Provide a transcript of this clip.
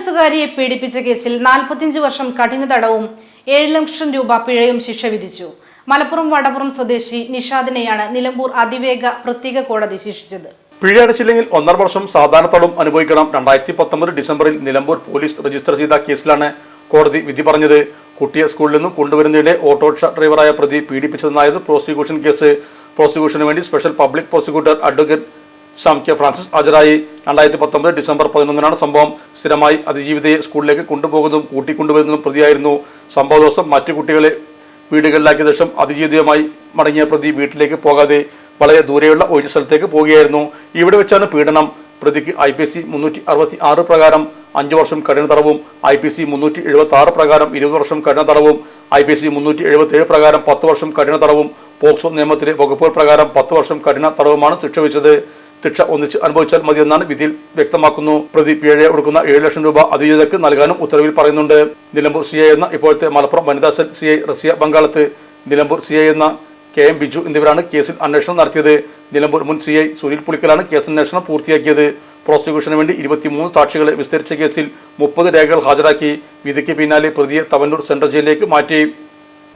വയസ്സുകാരിയെ പീഡിപ്പിച്ച കേസിൽ നാൽപ്പത്തിയഞ്ച് വർഷം കഠിന തടവും ഏഴ് ലക്ഷം രൂപ പിഴയും ശിക്ഷ വിധിച്ചു. മലപ്പുറം വടപുറം സ്വദേശി നിഷാദിനെയാണ് നിലമ്പൂർ അതിവേഗ പ്രത്യേക കോടതി ശിക്ഷിച്ചത്. പിഴയടച്ചില്ലെങ്കിൽ ഒന്നര വർഷം സാധാരണ തടവും അനുഭവിക്കണം. രണ്ടായിരത്തി പത്തൊമ്പത് ഡിസംബറിൽ നിലമ്പൂർ പോലീസ് രജിസ്റ്റർ ചെയ്ത കേസിലാണ് കോടതി വിധി പറഞ്ഞത്. കുട്ടിയെ സ്കൂളിൽ നിന്നും കൊണ്ടുവരുന്നതിനിടെ ഓട്ടോറിക്ഷ ഡ്രൈവറായ പ്രതി പീഡിപ്പിച്ചതെന്നായിരുന്നു പ്രോസിക്യൂഷൻ കേസ്. പ്രോസിക്യൂഷന് വേണ്ടി special public prosecutor advocate Shyam K Francis ഹാജരായി. രണ്ടായിരത്തി പത്തൊമ്പത് ഡിസംബർ പതിനൊന്നിനാണ് സംഭവം. സ്ഥിരമായി അതിജീവിതയെ സ്കൂളിലേക്ക് കൊണ്ടുപോകുന്നതും കൂട്ടിക്കൊണ്ടുവരുന്നതും പ്രതിയായിരുന്നു. സംഭവ ദിവസം മറ്റു കുട്ടികളെ വീടുകളിലാക്കിയ ശേഷം അതിജീവിതയുമായി മടങ്ങിയ പ്രതി വീട്ടിലേക്ക് പോകാതെ വളരെ ദൂരെയുള്ള ഒരു സ്ഥലത്തേക്ക് പോവുകയായിരുന്നു. ഇവിടെ വെച്ചാണ് പീഡനം. പ്രതിക്ക് ഐ പി സി മുന്നൂറ്റി അറുപത്തി ആറ് പ്രകാരം അഞ്ച് വർഷം കഠിന തടവും ഐ പി സി മുന്നൂറ്റി എഴുപത്തി ആറ് പ്രകാരം ഇരുപത് വർഷം കഠിന തടവും ഐ പി സി മുന്നൂറ്റി എഴുപത്തി ഏഴ് പ്രകാരം പത്ത് വർഷം കഠിന തടവും പോക്സോ നിയമത്തിലെ വകുപ്പുകൾ പ്രകാരം പത്ത് വർഷം കഠിന തടവുമാണ് ശിക്ഷ വിധിച്ചത് ശിക്ഷ ഒന്നിച്ച് അനുഭവിച്ചാൽ മതിയെന്നാണ് വിധിയിൽ വ്യക്തമാക്കുന്നു. പ്രതി പിഴ കൊടുക്കുന്ന ഏഴ് ലക്ഷം രൂപ അതിജീവിതക്ക് നൽകാനും ഉത്തരവിൽ പറയുന്നുണ്ട്. നിലമ്പൂർ സി എന്ന ഇപ്പോഴത്തെ മലപ്പുറം വനിതാ cell C I Rasiya Bangalath Nilambur C എന്ന കെ എം ബിജു എന്നിവരാണ് കേസിൽ അന്വേഷണം നടത്തിയത്. നിലമ്പൂർ മുൻ സി ഐ സുനിൽ പുളിക്കലാണ് കേസ് അന്വേഷണം പൂർത്തിയാക്കിയത്. പ്രോസിക്യൂഷന് വേണ്ടി ഇരുപത്തിമൂന്ന് സാക്ഷികളെ വിസ്തരിച്ച കേസിൽ മുപ്പത് രേഖകൾ ഹാജരാക്കി. വിധിക്ക് പിന്നാലെ പ്രതിയെ തവന്നൂർ സെൻട്രൽ ജയിലിലേക്ക് മാറ്റി.